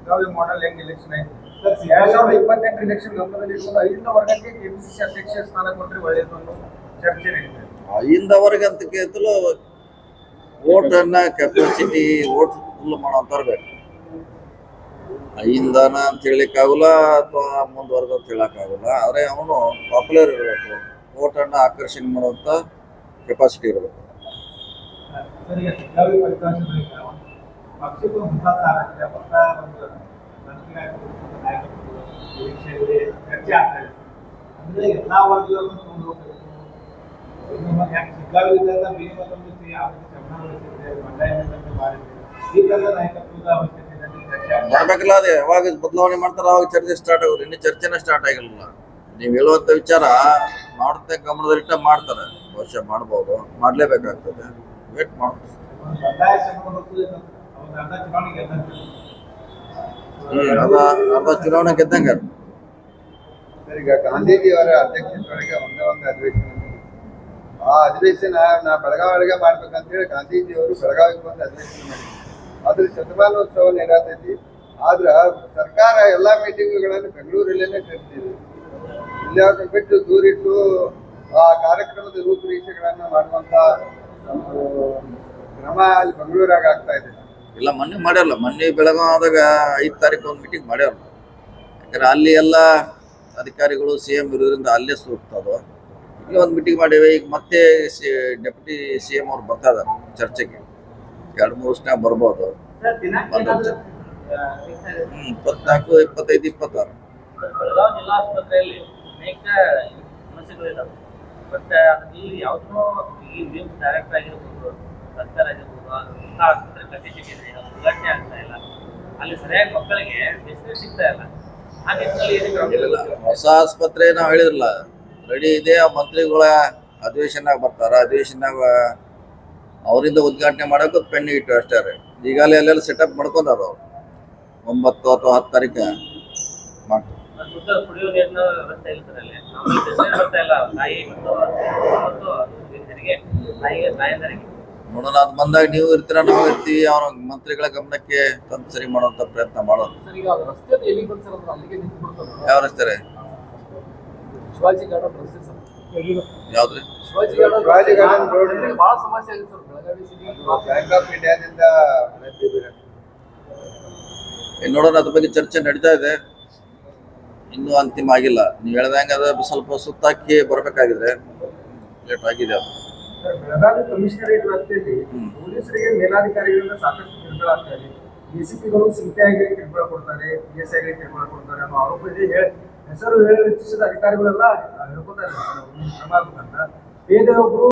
Shiggavi model ಹೆಂಗ್ election ಆಯ್ತು? ಎರಡ್ ಸಾವಿರದ ಇಪ್ಪತ್ತೆಂಟರ ಎಲೆಕ್ಷನ್ ಗಮನದಲ್ಲಿ ಇಟ್ಕೊಂಡು ವರ್ಗಕ್ಕೆ ಕೆಪಿಸಿಸಿ ಅಧ್ಯಕ್ಷ ಸ್ಥಾನ ಕೊಟ್ಟರೆ ಒಳ್ಳೆಯದು ಅನ್ನೋ ಚರ್ಚೆ ಓಟನ್ನ ಕೆಪಾಸಿಟಿ ಓಟ್ ಫುಲ್ ಮಾಡೋಂಥವ್ರು ಬೇಕು ಐಂದನ ಅಂತ ಹೇಳಕ್ಕಾಗಲ್ಲ ಅಥವಾ ಮುಂದುವರೆದ ಅಂತ ಹೇಳಕ್ಕಾಗಲ್ಲ ಆದರೆ ಅವನು ಪಾಪ್ಯುಲರ್ ಇರಬೇಕು. ಓಟನ್ನ ಆಕರ್ಷಣೆ ಮಾಡುವಂಥ ಕೆಪಾಸಿಟಿ ಇರಬೇಕು. ಪಕ್ಷಕ್ಕೂ ಹೊಸ ಸಾರಥ್ಯ ಹೊಸ ಆಗ್ತಾ ಅದೇ, ಯಾವಾಗ ಬದಲಾವಣೆ ಮಾಡ್ತಾರ ಅವಾಗ ಚರ್ಚೆ ಸ್ಟಾರ್ಟ್ ಆಗೋದು. ಇನ್ನು ಚರ್ಚೆನ ಸ್ಟಾರ್ಟ್ ಆಗಿಲ್ಲ. ನೀವು ಹೇಳುವಂತ ವಿಚಾರ ಮಾಡುತ್ತೆ ಗಮನದಲ್ಲಿಟ್ಟ ಮಾಡ್ತಾರೆ. ಬಹುಶಃ ಮಾಡ್ಬೋದು. ಮಾಡ್ಲೇಬೇಕಾಗ್ತದೆ. ವೇಟ್ ಅಂತ ಅವ್ರು ಅರ್ಧ ಚುನಾವಣೆ ಗೆದ್ದಂಗ ಈಗ ಗಾಂಧೀಜಿಯವರ ಅಧ್ಯಕ್ಷತೆಯೊಳಗೆ ಒಂದೇ ಒಂದು ಅಧಿವೇಶನ. ಆ ಅಧಿವೇಶನ ನಾ ಬೆಳಗಾವಿಗೆ ಮಾಡ್ಬೇಕಂತೇಳಿ ಗಾಂಧೀಜಿಯವರು ಬೆಳಗಾವಿಗೆ ಬಂದು ಅಧಿವೇಶನ ಮಾಡಿದ್ರು. ಅದ್ರ ಶತಮಾನೋತ್ಸವ ನಡೆಯತೈತಿ ಆದ್ರ ಸರ್ಕಾರ ಎಲ್ಲಾ ಮೀಟಿಂಗ್ಗಳನ್ನು ಬೆಂಗಳೂರಲ್ಲೇನೆ ಕರಿತಿದೆ ಇಲ್ಲಿ ಬಿಟ್ಟು ದೂರಿಟ್ಟು ಆ ಕಾರ್ಯಕ್ರಮದ ರೂಪುರೇಷೆಗಳನ್ನು ಮಾಡುವಂತ ಒಂದು ಕ್ರಮ ಅಲ್ಲಿ ಬೆಂಗಳೂರಾಗ ಆಗ್ತಾ ಇದೆ. ಇಲ್ಲ ಮೊನ್ನೆ ಮಾಡ್ಯಾರಲ್ಲ ಮೊನ್ನೆ ಬೆಳಗಾವದಾಗ ಐದು ತಾರೀಕು ಒಂದು ಮೀಟಿಂಗ್ ಮಾಡ್ಯಾರ ಯಾಕಂದ್ರೆ ಅಲ್ಲಿ ಎಲ್ಲ ಅಧಿಕಾರಿಗಳು ಸಿ ಎಂ ಇರೋದ್ರಿಂದ ಅಲ್ಲೇ ಸೂಕ್ತ ಅದು ಇಲ್ಲಿ ಒಂದು ಮೀಟಿಂಗ್ ಮಾಡೇವೆ ಈಗ ಮತ್ತೆ ಸಿ ಡೆಪ್ಯೂಟಿ ಸಿ ಎಂ ಅವ್ರು ಬರ್ತಾ ಇದಾರೆ ಚರ್ಚೆಗೆ. ಎರಡು ಮೂರು ವರ್ಷ ಬರ್ಬೋದು? ಹ್ಮ್ ಇಪ್ಪತ್ನಾಲ್ಕು ಇಪ್ಪತ್ತೈದು ಇಪ್ಪತ್ತಾರು. ಸಮಸ್ಯೆಗಳು ಇಲ್ಲಿ ಯಾವುದೋ ಈ ನೀವು ಡೈರೆಕ್ಟ್ ಆಗಿರ್ಬೋದು ಸರ್ಕಾರ ಆಗಿರ್ಬೋದು ಆಸ್ಪತ್ರೆ ಅಲ್ಲಿ ಸರಿಯಾಗಿ ಮಕ್ಕಳಿಗೆ ಬಿಸಿಲು ಸಿಗ್ತಾ ಇಲ್ಲ ಇಲ್ಲ ಹೊಸ ಆಸ್ಪತ್ರೆ ನಾವು ಹೇಳಿದ್ರಲ್ಲ ರೆಡಿ ಇದೆ, ಆ ಮಂತ್ರಿಗಳ ಅಧಿವೇಶನಾಗ ಬರ್ತಾರ. ಅಧಿವೇಶನಾಗ ಅವರಿಂದ ಉದ್ಘಾಟನೆ ಮಾಡೋಕೆ ಪೆನ್ ಇಟ್ಟು ಅಷ್ಟೇ ರೀ. ಈಗಾಗಲೇ ಅಲ್ಲೆಲ್ಲ ಸೆಟಪ್ ಮಾಡ್ಕೊಂಡಾರ ಅವ್ರು. ಒಂಬತ್ತು ಅಥವಾ ಹತ್ತು ತಾರೀಕು ಮಾಡ್ತಾರೆ. ಇಲ್ಲ ನೋಡೋಣ ಅದು ಬಂದಾಗ ನೀವು ಇರ್ತೀರ ನಾವು ಇರ್ತೀವಿ ಅವ್ರ ಮಂತ್ರಿಗಳ ಗಮನಕ್ಕೆ ತಂದು ಸರಿ ಮಾಡುವಂತ ಪ್ರಯತ್ನ ಮಾಡೋದು. ಸರ್ ಈಗ ಅದು ಎಲ್ಲಿ ಬಂದು ಸರ್ ಅಲ್ಲಿಗೆ ನಿಂತು ಬಿಡ್ತದೆ ಯಾವ ರಸ್ತೆ ಶಿವಾಜಿ ಗಾರ್ಡನ್ ರಸ್ತೆ ಸರ್. ಯಾವ್ದ್ರಿ ಶಿವಾಜಿ ಗಾರ್ಡನ್ ಗಾರ್ಡನ್ ಬಹಳ ಸಮಸ್ಯೆ ಆಗಿದೆ sir Belagavi city bank of ಇಂಡಿಯಾದಿಂದ ಲಭ್ಯ ಬೀರುತ್ತೆ. ನೋಡೋಣ ಅದ್ರ ಬಗ್ಗೆ ಚರ್ಚೆ ನಡೀತಾ ಇದೆ. ಇನ್ನೂ ಅಂತಿಮ ಆಗಿಲ್ಲ. ನೀವು ಹೇಳ್ದಂಗೆ ಅದು ಸ್ವಲ್ಪ ಸುತ್ತಾಕಿ ಬರ್ಬೇಕಾಗಿದೆ ಲೇಟ್ ಆಗಿದೆ ಅದು. ಬೆಳಗಾವಿ ಕಮಿಷನರೇಟ್ ವ್ಯಾಪ್ತಿಯಲ್ಲಿ. ಪೊಲೀಸರಿಗೆ ಮೇಲಾಧಿಕಾರಿಗಳಿಂದ ಸಾಕಷ್ಟು ಕಿರುಕುಳ ಆಗ್ತಾ ಇದೆ. ಡಿಸಿಪಿಗಳು ಸಿಪಿಐಗೆ ಕಿರುಕುಳ ಕೊಡ್ತಾರೆ ಪಿ ಎಸ್ ಐಗೆ ಕಿರುಕುಳ ಕೊಡ್ತಾರೆ ಅನ್ನೋ ಆರೋಪ ಇದೆ ಹೆಸರು ಹೇಳಿ ಹೆಚ್ಚಿಸಿದ ಅಧಿಕಾರಿಗಳೆಲ್ಲ ಹೇಳ್ಕೊತಾ ಇದ್ದಾರೆ ಕ್ರಮ ಆಗ್ಬೇಕಂತ ಬೇರೆ ಒಬ್ರು